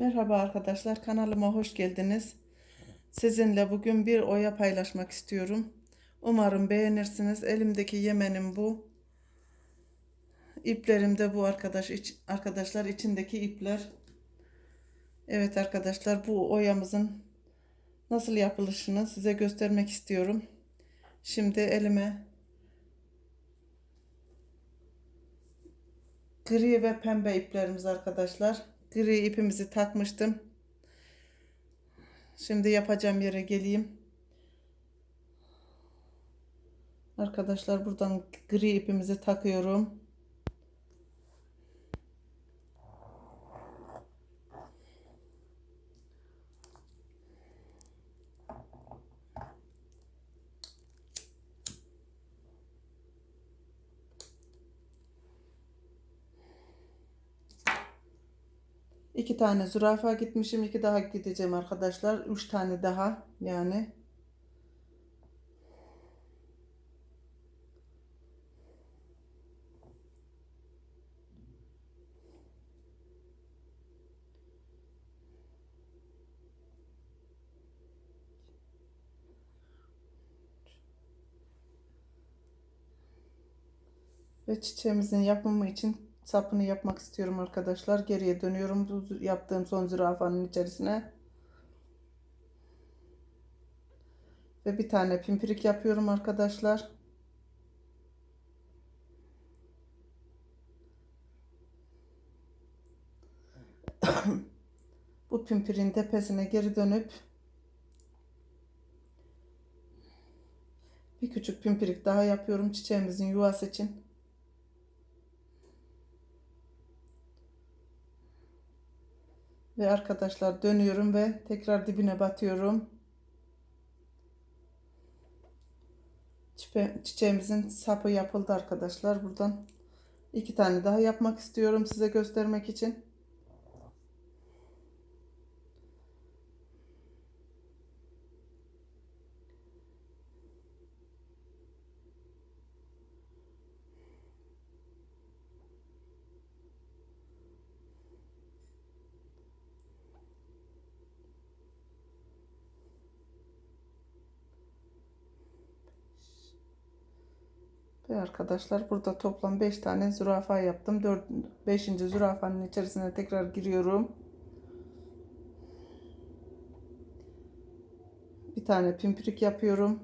Merhaba arkadaşlar, kanalıma hoş geldiniz. Sizinle bugün bir oya paylaşmak istiyorum. Umarım beğenirsiniz. Elimdeki yemenim bu. İplerim de bu arkadaş iç- arkadaşlar içindeki ipler. Evet arkadaşlar bu oyamızın nasıl yapılışını size göstermek istiyorum. Şimdi elime gri ve pembe iplerimiz arkadaşlar. Gri ipimizi takmıştım. Şimdi yapacağım yere geleyim. Arkadaşlar buradan gri ipimizi takıyorum. İki tane zürafa gitmişim. iki daha gideceğim arkadaşlar. Üç tane daha yani. Ve çiçeğimizin yapımı için sapını yapmak istiyorum arkadaşlar. Geriye dönüyorum bu yaptığım son zürafanın içerisine. Ve bir tane pimpirik yapıyorum arkadaşlar. bu pimpirin tepesine geri dönüp bir küçük pimpirik daha yapıyorum çiçeğimizin yuvası için. Ve arkadaşlar dönüyorum ve tekrar dibine batıyorum. Çiçeğimizin sapı yapıldı arkadaşlar. Buradan iki tane daha yapmak istiyorum size göstermek için. Ve arkadaşlar burada toplam 5 tane zürafa yaptım. 4 5. zürafanın içerisine tekrar giriyorum. Bir tane pimpirik yapıyorum.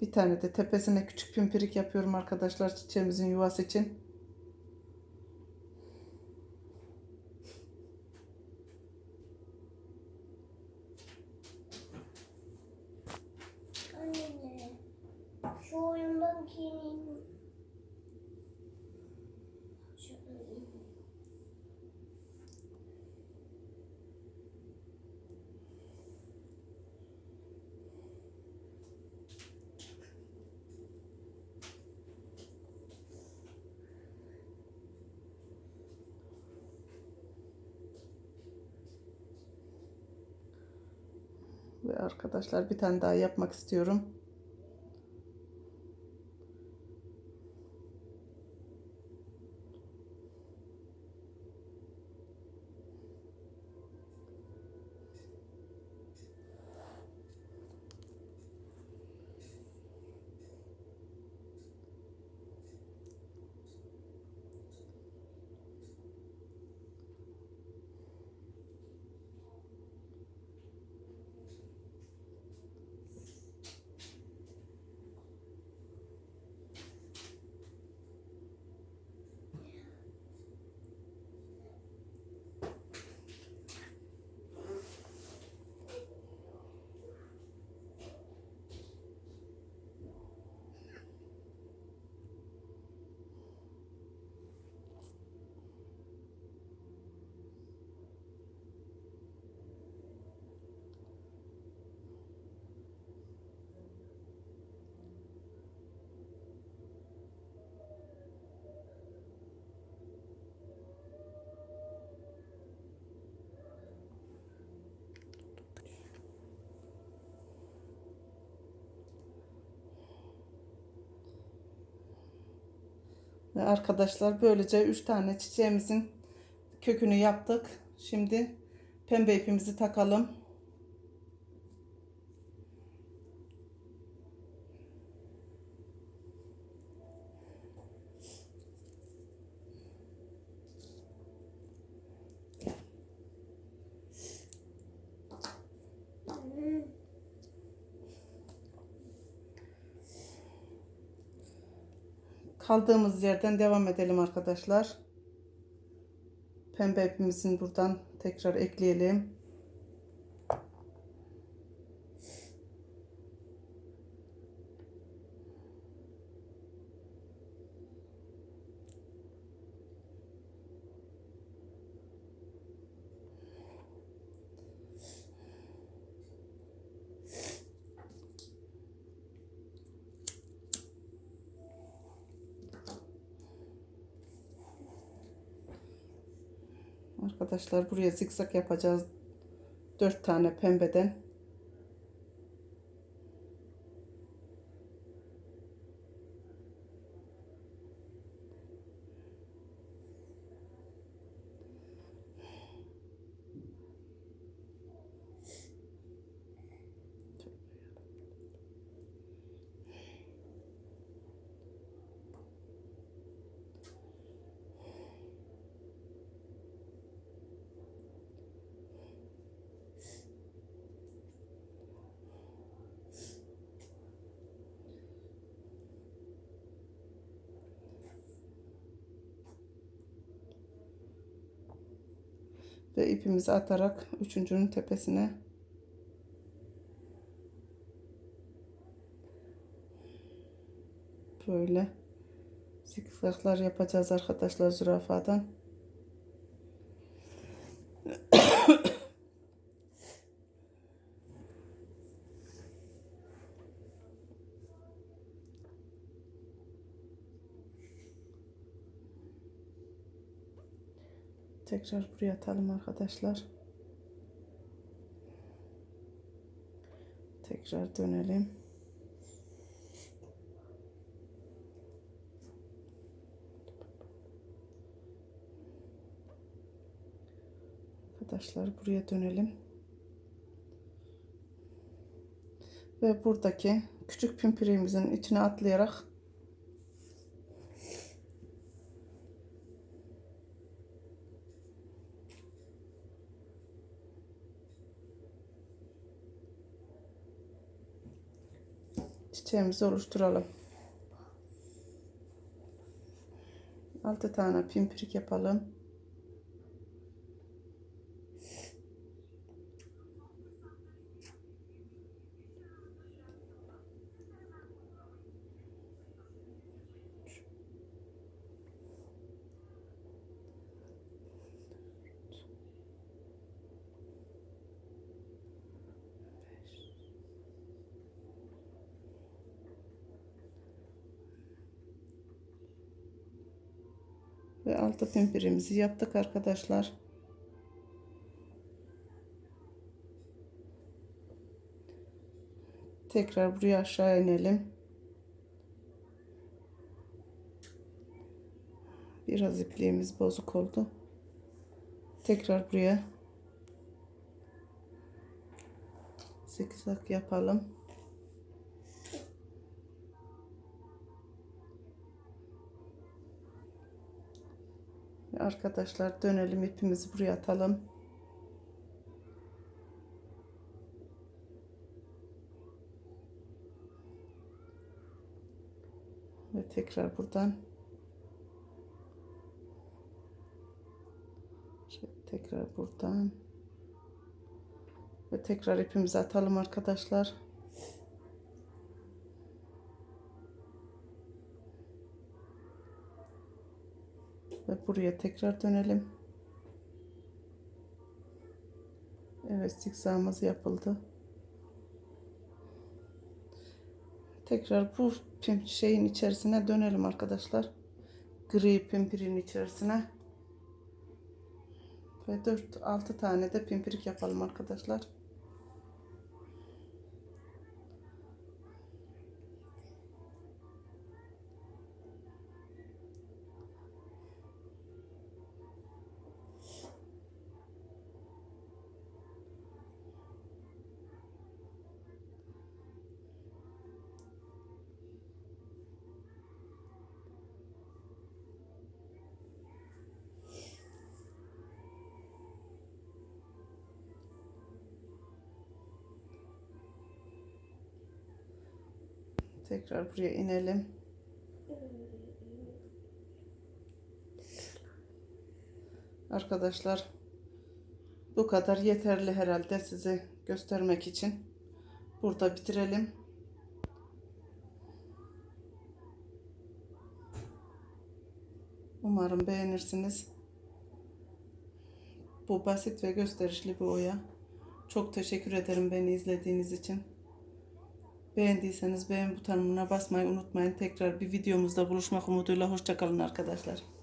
Bir tane de tepesine küçük pimpirik yapıyorum arkadaşlar çiçeğimizin yuvası için. Ve arkadaşlar bir tane daha yapmak istiyorum. Arkadaşlar böylece 3 tane çiçeğimizin kökünü yaptık. Şimdi pembe ipimizi takalım. Kaldığımız yerden devam edelim arkadaşlar. Pembe ipimizin buradan tekrar ekleyelim. Arkadaşlar buraya zikzak yapacağız. 4 tane pembeden. Ve ipimizi atarak üçüncünün tepesine böyle zikzaklar yapacağız arkadaşlar zürafadan. Tekrar buraya atalım arkadaşlar. Tekrar dönelim. Arkadaşlar buraya dönelim. Ve buradaki küçük pimpiriğimizin içine atlayarak çiçeğimizi oluşturalım. 6 tane pimpirik yapalım. Ve altı pimpirimizi yaptık arkadaşlar. Tekrar buraya aşağı inelim. Biraz ipliğimiz bozuk oldu. Tekrar buraya zikzak yapalım. Arkadaşlar dönelim ipimizi buraya atalım. Ve tekrar buradan Şöyle tekrar buradan ve tekrar ipimizi atalım arkadaşlar. Ve buraya tekrar dönelim. Evet zikzağımız yapıldı. Tekrar bu şeyin içerisine dönelim arkadaşlar. Gri pimpirin içerisine. Ve 4-6 tane de pimpirik yapalım arkadaşlar. Tekrar buraya inelim. Arkadaşlar bu kadar yeterli herhalde size göstermek için. Burada bitirelim. Umarım beğenirsiniz. Bu basit ve gösterişli bir oya. Çok teşekkür ederim beni izlediğiniz için. Beğendiyseniz beğen butonuna basmayı unutmayın. Tekrar bir videomuzda buluşmak umuduyla hoşçakalın arkadaşlar.